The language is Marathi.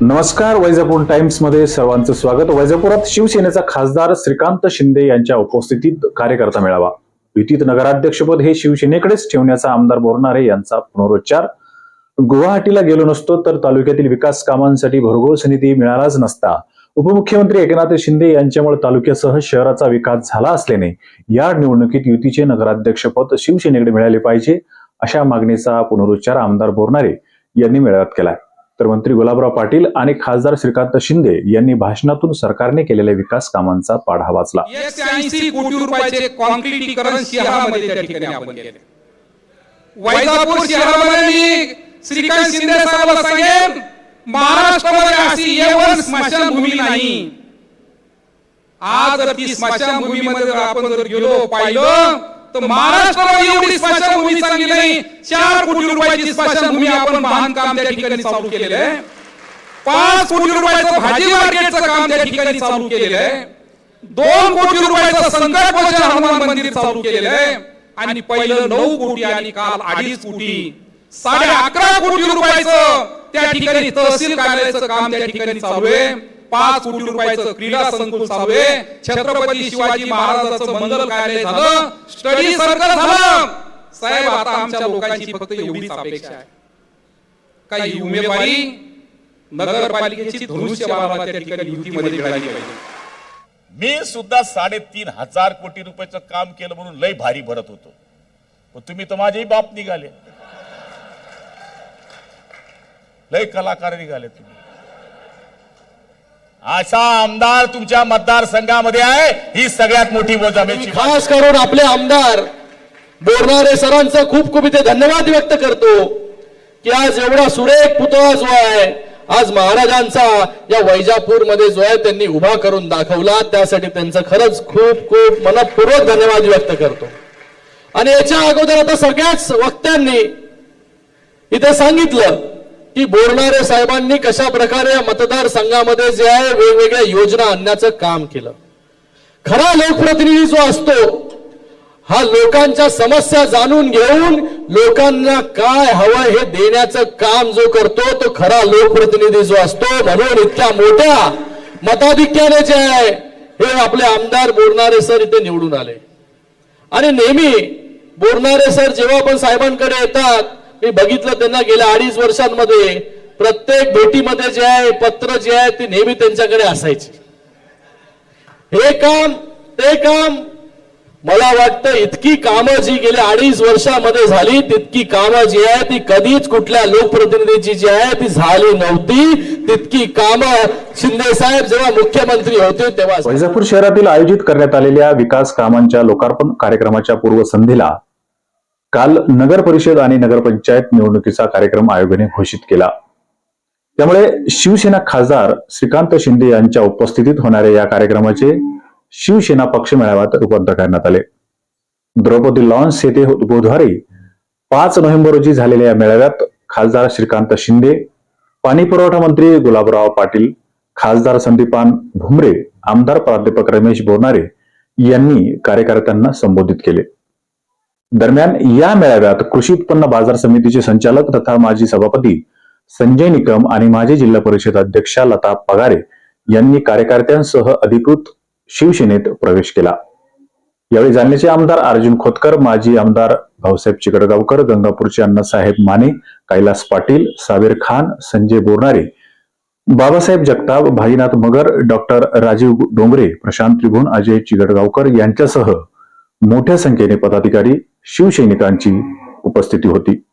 नमस्कार वैजापूर टाइम्समध्ये सर्वांचं स्वागत. वैजापुरात शिवसेनेचा खासदार श्रीकांत शिंदे यांच्या उपस्थितीत कार्यकर्ता मेळावा. युतीत नगराध्यक्षपद हे शिवसेनेकडेच ठेवण्याचा आमदार बोरणारे यांचा पुनरुच्चार. गुवाहाटीला गेलो नसतो तर तालुक्यातील विकास कामांसाठी भरघोस निधी मिळालाच नसता. उपमुख्यमंत्री एकनाथ शिंदे यांच्यामुळे तालुक्यासह शहराचा विकास झाला असल्याने या निवडणुकीत युतीचे नगराध्यक्षपद शिवसेनेकडे मिळाले पाहिजे अशा मागणीचा पुनरुच्चार आमदार बोरणारे यांनी मेळाव्यात केलाय. तर मंत्री गुलाबराव पाटील आणि खासदार श्रीकांत शिंदे यांनी भाषणातून सरकारने केलेल्या विकास कामांचा पाढा वाचला. श्रीकांत शिंदे महाराष्ट्रामध्ये अशी स्मशानभूमी नाही. आज जर ती स्मशानभूमीमध्ये जर आपण जर गेलो पाहिलं तर महाराष्ट्रामध्ये एवढी स्मशानभूमी चांगली नाही. चार कोटी रुपयाची स्मशानभूमी आपण बांधकाम त्या ठिकाणी चालू केलेलं आहे. पाच कोटी रुपयाचं भाजी मार्केटचं काम त्या ठिकाणी चालू केलेलं आहे. दोन कोटी रुपयाचं संकट हनुमान मंदिर चालू केलेलं आहे. आणि पहिलं नऊ कोटी आणि काल अडीच कोटी. साडे अकरा कोटी रुपयाचं त्या ठिकाणी तहसील कार्यालयाचं काम त्या ठिकाणी चालू आहे. पाच कोटी रुपयाचं क्रीडा संकुल चालू आहे. छत्रपती शिवाजी महाराजांचं मंगल कार्यालय झालं. स्टडी सर्कल झालं. साहेब आता आमच्या लोकांची फक्त एवढीच अपेक्षा आहे. काही उमेदवारी नगरपालिकेची धनुष्य त्या ठिकाणी युतीमध्ये मिळाली पाहिजे. मी सुद्धा साडेतीन हजार कोटी रुपयाचं काम केलं म्हणून लय भारी भरत होतो. पण तुम्ही तर माझेही बाप निघाले. लय कलाकार निघाले तुम्ही. असा आमदार तुमच्या मतदारसंघामध्ये आहे ही सगळ्यात मोठी मोजामेची खास करून आपले आमदार बोलणारे सरांचं खूप खूप इथे धन्यवाद व्यक्त करतो की आज एवढा सुरेख पुतळा जो आहे आज महाराजांचा या वैजापूरमध्ये जो आहे त्यांनी उभा करून दाखवला. त्यासाठी त्यांचं खरंच खूप खूप मनपूर्वक धन्यवाद व्यक्त करतो. आणि याच्या अगोदर आता सगळ्याच वक्त्यांनी इथे सांगितलं की बोरणारे साहेबांनी कशा प्रकारे या मतदारसंघामध्ये जे आहे वेगवेगळ्या योजना आणण्याचं काम केलं. खरा लोकप्रतिनिधी जो असतो हा लोकांच्या समस्या जाणून घेऊन लोकांना काय हवं हे देण्याचं काम जो करतो तो खरा लोकप्रतिनिधी जो असतो. म्हणून इतक्या मोठ्या मताधिक्याने जे आहे हे आपले आमदार बोरणारे सर इथे निवडून आले. आणि नेहमी बोरणारे सर जेव्हा पण साहेबांकडे येतात मी बघितलं त्यांना गेल्या अडीच वर्षांमध्ये. प्रत्येक भेटीमध्ये जे आहे पत्र जे आहे ते नेहमी त्यांच्याकडे असायचे. हे काम ते काम मला वाटतं इतकी कामं जी गेल्या अडीच वर्षामध्ये झाली तितकी कामं जी आहे ती कधीच कुठल्या लोकप्रतिनिधीची जी आहे ती झाली नव्हती. तितकी कामं शिंदे साहेब जेव्हा मुख्यमंत्री होते तेव्हा वैजापूर शहरातील आयोजित करण्यात आलेल्या विकास कामांच्या लोकार्पण कार्यक्रमाच्या पूर्वसंध्येला काल नगर परिषद आणि नगरपंचायत निवडणुकीचा कार्यक्रम आयोगाने घोषित केला. त्यामुळे शिवसेना खासदार श्रीकांत शिंदे यांच्या उपस्थितीत होणाऱ्या या कार्यक्रमाचे शिवसेना पक्ष मेळाव्यात रूपांतर करण्यात आले. द्रौपदी लॉन्स येथे बुधवारी पाच नोव्हेंबर रोजी झालेल्या या मेळाव्यात खासदार श्रीकांत शिंदे पाणी पुरवठा मंत्री गुलाबराव पाटील खासदार संदीपान भुमरे आमदार प्राध्यापक रमेश बोरनारे यांनी कार्यकर्त्यांना संबोधित केले. दरम्यान या मेळाव्यात कृषी उत्पन्न बाजार समितीचे संचालक तथा माजी सभापती संजय निकम आणि माजी जिल्हा परिषद अध्यक्षा लता पगारे यांनी कार्यकर्त्यांसह अधिकृत शिवसेनेत प्रवेश केला. यावेळी जालन्याचे आमदार अर्जुन खोतकर माजी आमदार भाऊसाहेब चिकडगावकर गंगापूरचे अण्णासाहेब माने कैलास पाटील साबीर खान संजय बोरणारे बाबासाहेब जगताप भाईनाथ मगर डॉक्टर राजीव डोंगरे प्रशांत त्रिभुवन अजय चिगडगावकर यांच्यासह मोठ्या संख्येने पदाधिकारी शिवसैनिकांची उपस्थिती होती.